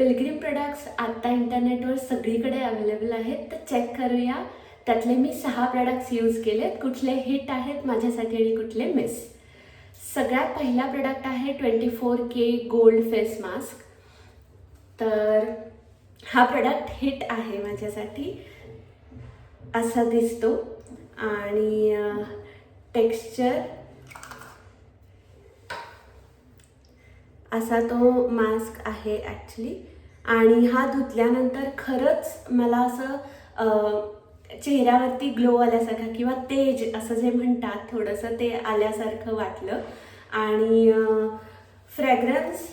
पिलग्रीम products आत्ता इंटरनेटवर सगळीकडे अवेलेबल आहेत. तर चेक करूया. त्यातले मी सहा प्रोडक्ट्स यूज केलेत. कुठले हिट आहेत माझ्यासाठी आणि कुठले मिस सगळ्यात पहिला प्रोडक्ट आहे twenty four K gold face mask तर हा प्रोडक्ट हिट आहे माझ्यासाठी. असा दिसतो. आणि टेक्स्चर असा तो मास्क आहे ॲक्च्युली आणि हा धुतल्यानंतर खरंच मला असं चेहऱ्यावरती ग्लो आल्यासारखा किंवा तेज असं जे म्हणतात थोडंसं ते आल्यासारखं वाटलं. आणि फ्रॅग्रन्स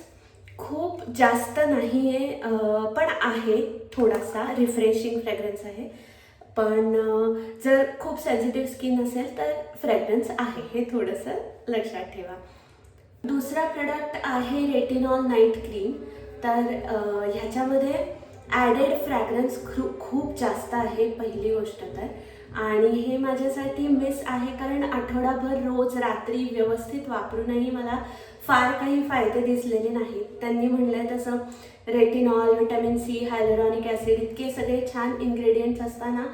खूप जास्त नाही आहे पण आहे थोडासा. रिफ्रेशिंग फ्रॅग्रन्स आहे. पण जर खूप सेन्सिटिव्ह स्किन असेल तर फ्रॅग्रन्स आहे हे थोडंसं लक्षात ठेवा. दुसरा प्रोडक्ट आहे रेटिनॉल नाईट क्रीम तर ह्याच्यामध्ये ॲडेड फ्रॅग्रन्स खू खूप जास्त आहे पहिली गोष्ट तर. आणि हे माझ्यासाठी मिस आहे कारण आठवडाभर रोज रात्री व्यवस्थित वापरूनही मला फार काही फायदे दिसलेले नाहीत. त्यांनी म्हणलं तसं retinol vitamin C hyaluronic acid इतके सगळे छान इन्ग्रेडियंट्स असताना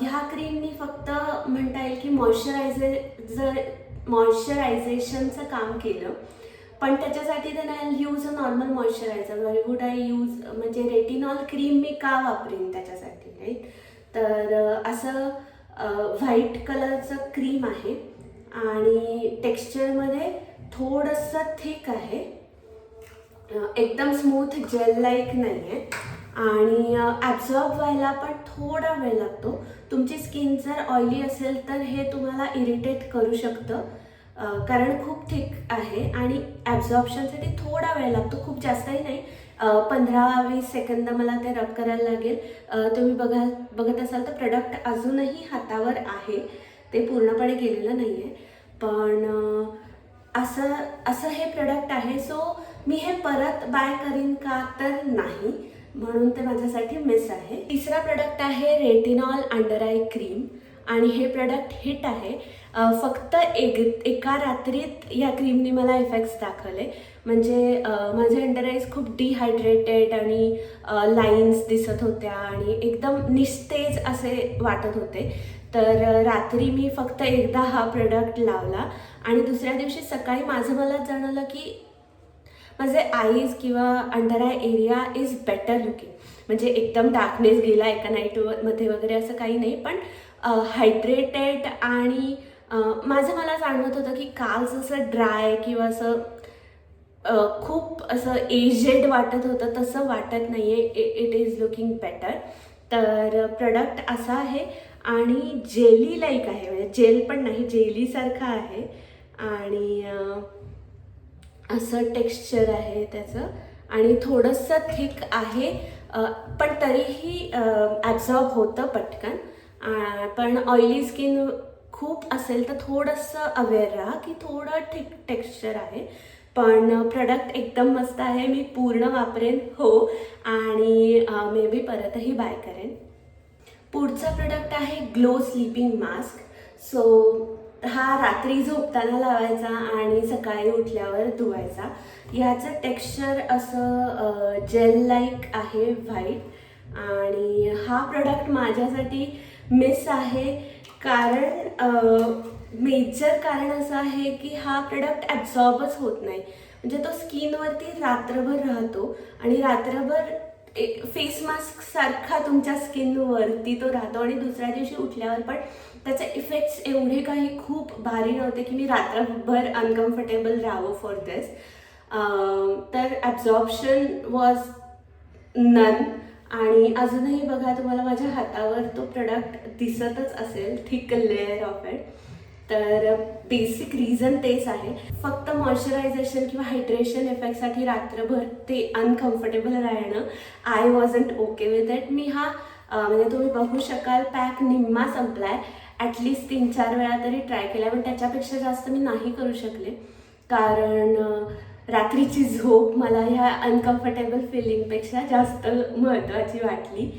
ह्या क्रीमनी फक्त म्हणता येईल की मॉइश्चरायझर जर मॉइश्चरायझेशनचं काम केलं. पण त्याच्यासाठी then I use a normal moisturizer why would I use म्हणजे रेटिनॉल क्रीम मी का वापरीन त्याच्यासाठी राईट तर असं व्हाईट कलरचं क्रीम आहे. आणि टेक्स्चरमध्ये थोडंसं थिक आहे. एकदम स्मूथ जेल लाईक नाही आहे आणि ॲब्झॉर्ब व्हायला पण थोडा वेळ लागतो. तुमची स्किन जर ऑइली असेल तर हे तुम्हाला इरिटेट करू शकतं. कारण खूप थिक आहे आणि ॲब्झॉर्प्शनसाठी थोडा वेळ लागतो खूप जास्तही नाही. पंधरा वीस सेकंद मला ते रब करायला लागेल. तुम्ही बघाल बघत असाल तर प्रॉडक्ट अजूनही हातावर आहे. ते पूर्णपणे गेलेलं नाही आहे पण असं असं हे प्रोडक्ट आहे सो मी हे परत बाय करीन का तर नाही. म्हणून ते माझ्यासाठी मिस आहे. तिसरा प्रॉडक्ट आहे रेटिनॉल अंडर आय क्रीम आणि हे प्रॉडक्ट हिट आहे. फक्त एक एका रात्रीत या क्रीमने मला इफेक्ट्स दाखवले. म्हणजे माझे अंडर आईज खूप डिहायड्रेटेड आणि लाईन्स दिसत होत्या आणि एकदम निस्तेज असे वाटत होते. तर रात्री मी फक्त एकदा हा प्रोडक्ट लावला आणि दुसऱ्या दिवशी सकाळी माझं मला जाणवलं की माझे आईज किंवा under eye area is better looking म्हणजे एकदम डार्कनेस गेला एका नाईटमध्ये वगैरे असं काही नाही पण हायड्रेटेड आणि माझं मला जाणवत होतं की काल जसं ड्राय किंवा असं खूप असं एजेड वाटत होतं तसं वाटत नाही आहे इट इज लुकिंग बेटर तर प्रॉडक्ट असा आहे आणि जेली लाईक आहे. म्हणजे जेल पण नाही जेलीसारखं आहे. आणि असं टेक्स्चर आहे त्याचं. आणि थोडंसं थिक आहे पण तरीही ॲब्झॉर्ब होतं पटकन. पण ऑइली स्किन खूप असेल तर थोडंसं अवेअर राहा की थोडं ठीक टेक्स्चर आहे. पण प्रॉडक्ट एकदम मस्त आहे मी पूर्ण वापरेन हो. आणि मे बी परतही बाय करेन. पुढचा प्रोडक्ट आहे ग्लो स्लीपिंग मास्क सो हा रात्री झोपताना लावायचा आणि सकाळी उठल्यावर धुवायचा. ह्याचं टेक्स्चर असं जेल लाईक आहे व्हाईट आणि हा प्रोडक्ट माझ्यासाठी मिस आहे. कारण मेजर कारण असं आहे की हा प्रोडक्ट ॲब्झॉर्बच होत नाही. म्हणजे तो स्किनवरती रात्रभर राहतो आणि रात्रभर फेस मास्क सारखा तुमच्या स्किनवरती तो राहतो आणि दुसऱ्या दिवशी उठल्यावर पण त्याचे इफेक्ट्स एवढे काही खूप भारी नव्हते की मी रात्रभर अनकम्फर्टेबल राहावं फॉर दिस तर ॲब्झॉर्प्शन वॉज नन आणि अजूनही बघा तुम्हाला माझ्या हातावर तो प्रोडक्ट दिसतच असेल थिक लेअर ऑफ इट तर बेसिक रिझन तेच आहे. फक्त मॉइश्चरायझेशन किंवा हायड्रेशन इफेक्टसाठी रात्रभर ते अनकम्फर्टेबल राहणं I wasn't okay with that मी हा म्हणजे तुम्ही बघू शकाल पॅक निम्मा संपलाय. ॲटलिस्ट तीन चार वेळा तरी ट्राय केला पण त्याच्यापेक्षा जास्त मी नाही करू शकले. कारण रात्रीची झोप मला ह्या अनकम्फर्टेबल फिलिंगपेक्षा जास्त महत्त्वाची वाटली.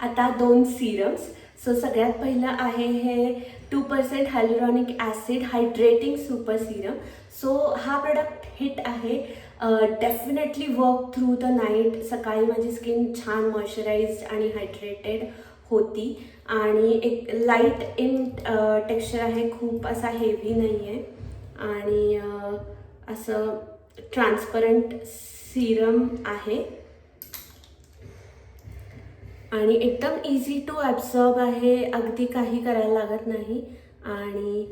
आता दोन सिरम्स सो सगळ्यात पहिलं आहे हे two percent hyaluronic acid hydrating super serum so हा प्रोडक्ट हिट आहे. Definitely work through the night सकाळी माझी स्किन छान मॉइश्चराईज्ड आणि हायड्रेटेड होती. आणि एक लाइट इन टेक्स्चर आहे. खूप असा हेवी नाही आहे आणि असं ट्रान्सपरंट सिरम आहे. आणि एकदम इझी टू ॲब्झॉर्ब आहे अगदी काही करायला लागत नाही. आणि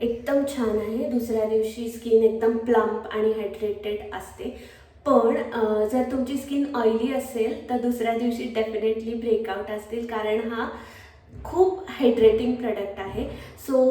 एकदम छान आहे. दुसऱ्या दिवशी स्किन एकदम प्लम्प आणि हायड्रेटेड असते. पण जर तुमची स्किन ऑइली असेल तर दुसऱ्या दिवशी डेफिनेटली ब्रेकआउट असतील. कारण हा खूप हायड्रेटिंग प्रोडक्ट आहे. सो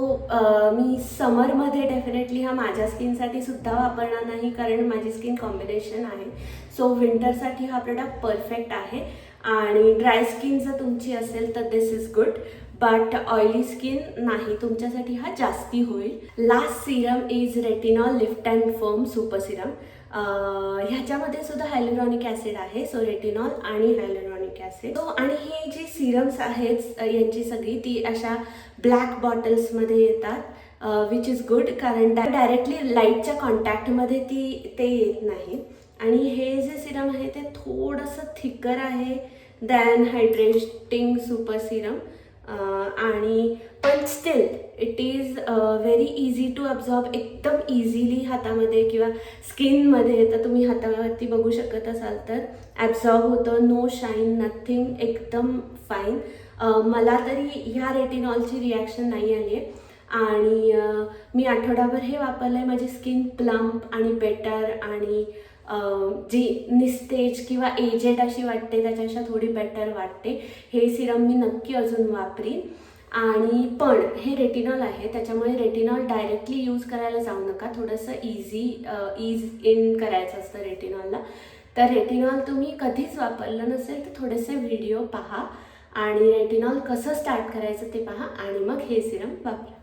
मी समरमध्ये डेफिनेटली हा माझ्या स्किनसाठी सुद्धा वापरणार नाही कारण माझी स्किन कॉम्बिनेशन आहे. सो विंटरसाठी हा प्रोडक्ट परफेक्ट आहे. आणि ड्राय स्किन जर तुमची असेल तर this is good but oily skin नाही तुमच्यासाठी हा जास्ती होईल. Last serum is retinol lift and firm super serum ह्याच्यामध्ये सुद्धा हायलोरॉनिक ॲसिड आहे. सो रेटिनॉल आणि हायलोरॉनिक ॲसिड. हो, आणि हे जी सिरम्स आहेत यांची सगळी ती अशा ब्लॅक बॉटल्समध्ये येतात विच इज गुड कारण डायरेक्टली लाईटच्या कॉन्टॅक्टमध्ये ती ते येत नाही. आणि हे जे सिरम आहे ते थोडंसं थिकर आहे दॅन हायड्रेटिंग सुपर सिरम आणि पण still it is very easy to absorb एकदम इझिली हातामध्ये किंवा स्किनमध्ये तर तुम्ही हातावरती बघू शकत असाल तर ॲब्झॉर्ब होतं नो शाईन नथिंग एकदम फाईन मला तरी ह्या रेटिनॉलची रिॲक्शन नाही आली आहे आणि मी आठवडाभर हे वापरलं आहे माझी स्किन प्लम्प आणि बेटर आणि जी निस्तेज किंवा एजेड अशी वाटते त्याच्यापेक्षा थोडी बेटर वाटते. हे सिरम मी नक्की अजून वापरीन. आणि पण हे रेटिनॉल आहे त्याच्यामुळे रेटिनॉल डायरेक्टली यूज करायला जाऊ नका. थोडंसं इझी इज इन करायचं असतं रेटिनॉलला तर रेटिनॉल तुम्ही कधीच वापरलं नसेल तर थोडेसे व्हिडिओ पहा. आणि रेटिनॉल कसं स्टार्ट करायचं ते पहा. आणि मग हे सिरम वापरा.